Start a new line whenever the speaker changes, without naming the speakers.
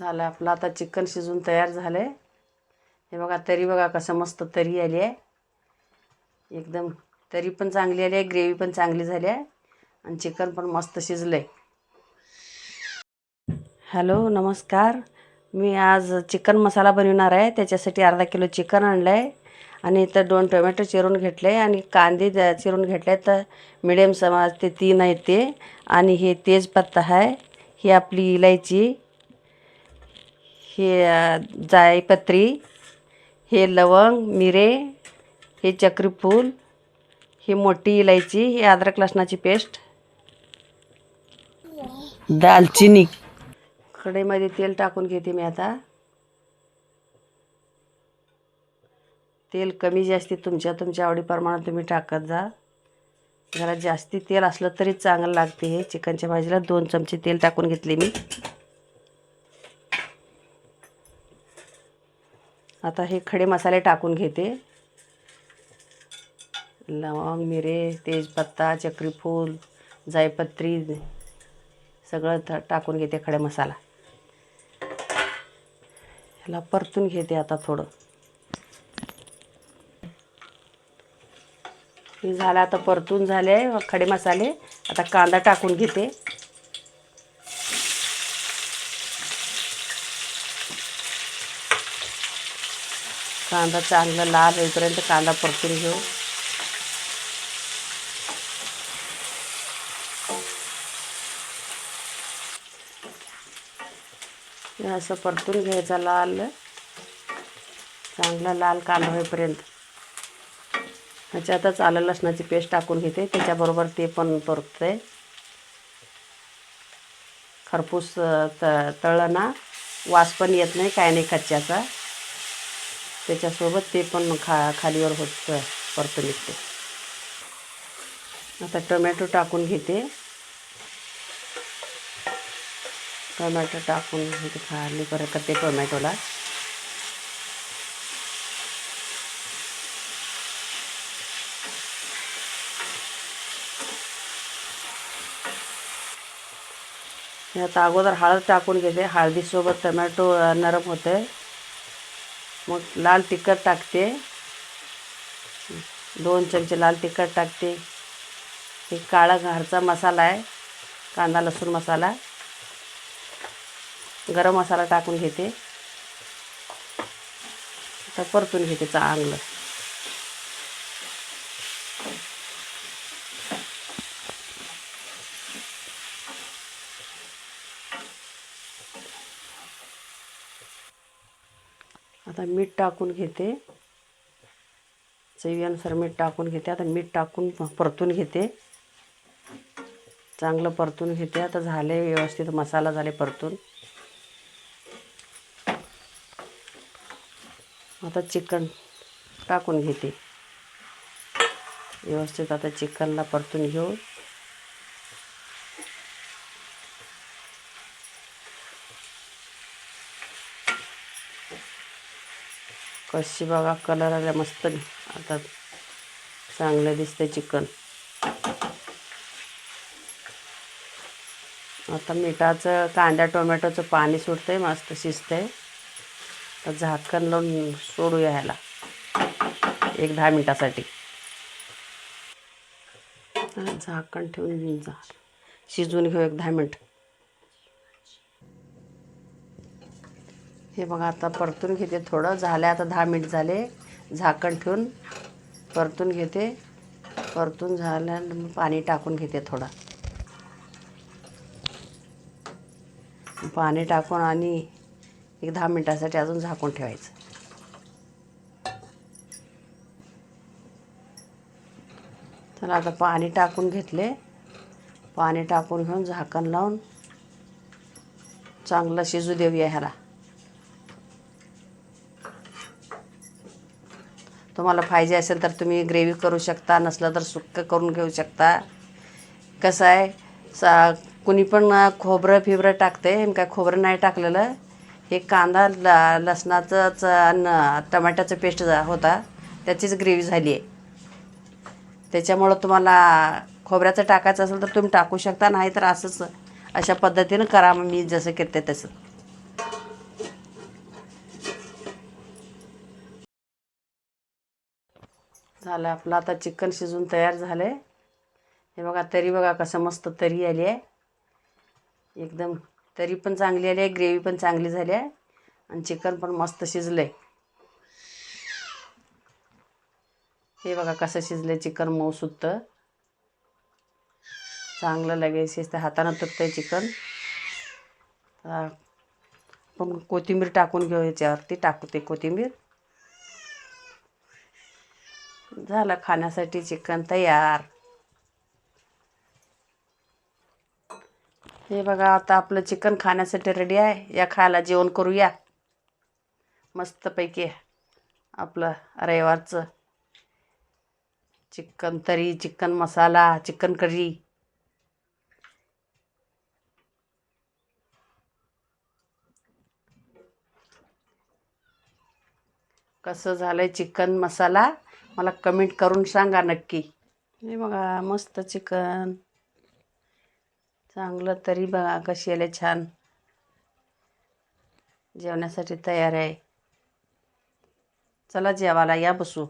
झालं आपलं. आता चिकन शिजून तयार झालं आहे हे बघा तरी बघा कसं मस्त तरी आली आहे. एकदम तरी पण चांगली आली आहे ग्रेव्ही पण चांगली झाली आहे आणि चिकन पण मस्त शिजलं आहे हॅलो नमस्कार. मी आज चिकन मसाला बनवणार आहे. त्याच्यासाठी अर्धा किलो चिकन आणलं आहे आणि इथं दोन टोमॅटो चिरून घेतले आणि कांदे चिरून घेतले तर मिडियम समाज ते तीन आहेत ते. आणि हे तेजपत्ता आहे. ही आपली इलायची. हे जायपत्री हे लवंग मिरे हे चक्रीफूल ही मोठी इलायची ही अद्रक लसणाची पेस्ट. दालचिनी. कढईमध्ये तेल टाकून घेते मी आता. तेल कमी जास्ती तुमच्या तुमच्या आवडीप्रमाणे तुम्ही टाकत जा. जरा जास्ती तेल असलं तरी चांगलं लागते हे. चिकनच्या भाजीला दोन चमचे तेल टाकून घेतले मी. आता हे खडे मसाले टाकून घेते. लवंग मिरे तेजपत्ता चक्रीफूल जायपत्री सगळं थ टाकून घेते खडे मसाला. ह्याला परतून घेते आता थोडं. हे झालं आता परतून झाले खडे मसाले. आता कांदा टाकून घेते. कांदा चांगला लाल होईपर्यंत कांदा परतून घेऊ. असं परतून घ्यायचा लाल. चांगला लाल कांदा होईपर्यंत. ह्याच्यातच आलं लसणाची पेस्ट टाकून घेते. त्याच्याबरोबर ते पण परतते. खरपूस त तळणा. ना वास पण येत नाही काय नाही कच्च्याचा त्याच्यासोबत ते पण खा खालीवर होत परतून निघते. आता टोमॅटो टाकून घेते. टोमॅटो टाकून घेते खाली परत करते टोमॅटोला. आता अगोदर हळद टाकून घेते. हळदीसोबत टोमॅटो नरम नरम होते मग लाल तिखट टाकते. दोन चमचे लाल तिखट टाकते. हे काळा घरचा मसाला आहे कांदा लसूण मसाला. गरम मसाला टाकून घेते. आता परतून घेते चांगलं. आता मीठ टाकून घेते. चवीनुसार मीठ टाकून घेते. आता मीठ टाकून परतून घेते. चांगलं परतून घेते. आता झाले व्यवस्थित मसाला झाले परतून. आता चिकन टाकून घेते. व्यवस्थित आता चिकनला परतून घेऊ कशी बघा कलर आला मस्त आता चांगलं दिसतंय चिकन. आता मिठाचं कांद्या टोमॅटोचं पाणी सुटतंय मस्त शिजतंय. तर झाकण लावून सोडूया ह्याला. एक दहा मिनटासाठी. झाकण ठेवून जा. शिजवून घेऊ एक दहा मिनटं. हे बघा आता परतून घेते थोडं. झालं आता दहा मिनिट झाले. झाकण ठेवून परतून घेते. परतून झाल्यानंतर पाणी टाकून घेते थोडं. पाणी टाकून आणि एक दहा मिनटासाठी अजून झाकून ठेवायचं. तर आता पाणी टाकून घेतले. पाणी टाकून घेऊन झाकण लावून चांगलं शिजू देऊया ह्याला. तुम्हाला पाहिजे असेल तर तुम्ही ग्रेव्ही करू शकता नसलं तर सुक्कं करून घेऊ शकता. कसं आहे सा कुणी पण खोबरं फिबरं टाकते काय खोबरं नाही टाकलेलं हे कांदा ल लसणाचंच आणि टमाट्याचं पेस्ट होता त्याचीच ग्रेव्ही झाली आहे. त्याच्यामुळं तुम्हाला खोबऱ्याचं टाकायचं असेल तर तुम्ही टाकू शकता नाही तर असंच अशा पद्धतीनं करा मग मी जसं करते तसं. झालं आपलं. आता चिकन शिजून तयार झालं आहे हे बघा तरी बघा कसं मस्त तरी आली आहे. एकदम तरी पण चांगली आली आहे ग्रेव्ही पण चांगली झाली आहे. आणि चिकन पण मस्त शिजलं आहे हे बघा कसं शिजलं चिकन मऊ सुटतं चांगलं लगेच शिजतं हातानं तुटतं आहे चिकन पण कोथिंबीर टाकून घेऊ याच्यावरती टाकू ते कोथिंबीर. झालं खाण्यासाठी चिकन तयार. हे बघा आता आपलं चिकन खाण्यासाठी रेडी आहे. या खायला जेवण करूया. मस्तपैकी आपलं रविवारचं चिकन तरी चिकन मसाला चिकन करी. कसं झालं आहे चिकन मसाला? मला कमेंट करून सांगा नक्की. हे बघा मस्त चिकन. चांगलं तरी बघा कशी आले छान. जेवण्यासाठी तयार आहे. चला जेवायला या बसू.